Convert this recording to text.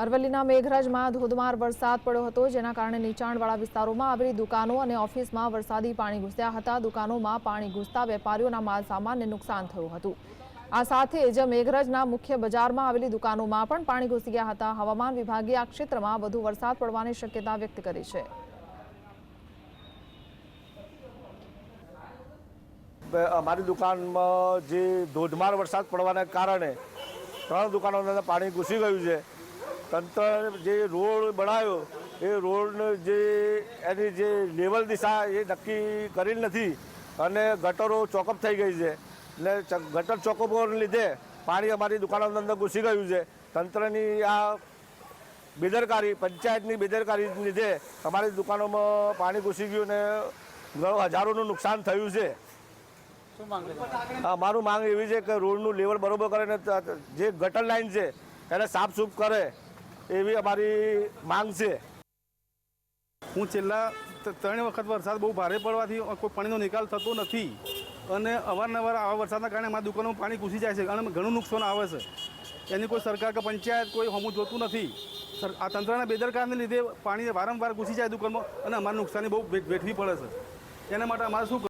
અરવલ્લીના મેઘરજમાં ધોધમાર વરસાદ પડ્યો હતો, જેના કારણે નીચાણવાળા વિસ્તારોમાં આવેલી દુકાનો અને ઓફિસમાં વરસાદી પાણી ઘૂસ્યા હતા. દુકાનોમાં પાણી ઘૂસતા વેપારીઓના માલ સામાનને નુકસાન થયું હતું. આ સાથે જ મેઘરજના મુખ્ય બજારમાં આવેલી દુકાનોમાં પણ પાણી ઘૂસી ગયા હતા. હવામાન વિભાગે આ ક્ષેત્રમાં વધુ વરસાદ પડવાની શક્યતા વ્યક્ત કરી છે. અમારી દુકાનમાં જે ધોધમાર વરસાદ પડવાના કારણે ત્રણ દુકાનોની પાણી ઘૂસી ગયું છે. તંત્ર જે રોડ બનાવ્યો એ રોડનો જે એની જે લેવલ દિશા એ નક્કી કરેલ નથી અને ગટરો ચોકઅપ થઈ ગઈ છે. એટલે ગટર ચોકઅપોને લીધે પાણી અમારી દુકાનોની અંદર ઘૂસી ગયું છે. તંત્રની આ બેદરકારી પંચાયતની બેદરકારીને લીધે અમારી દુકાનોમાં પાણી ઘૂસી ગયું અને હજારોનું નુકસાન થયું છે. મારું માંગ એવી છે કે રોડનું લેવલ બરોબર કરે ને જે ગટર લાઈન છે એને સાફસૂફ કરે. એવી અમારી માંગ છે. હું છેલ્લા ત્રણ વખત વરસાદ બહુ ભારે પડવાથી કોઈ પાણીનો નિકાલ થતો નથી. અને અવારનવાર આવા વરસાદના કારણે અમારા દુકાનોમાં પાણી ઘૂસી જાય છે. અને ઘણું નુકસાન આવે છે. એની કોઈ સરકાર કે પંચાયત કોઈ હમું જોતું નથી. આ તંત્રના બેદરકારને લીધે પાણી વારંવાર ઘૂસી જાય દુકાનમાં અને અમારે નુકસાની બહુ વેઠ- વેઠવી પડે છે. એના માટે અમારે શું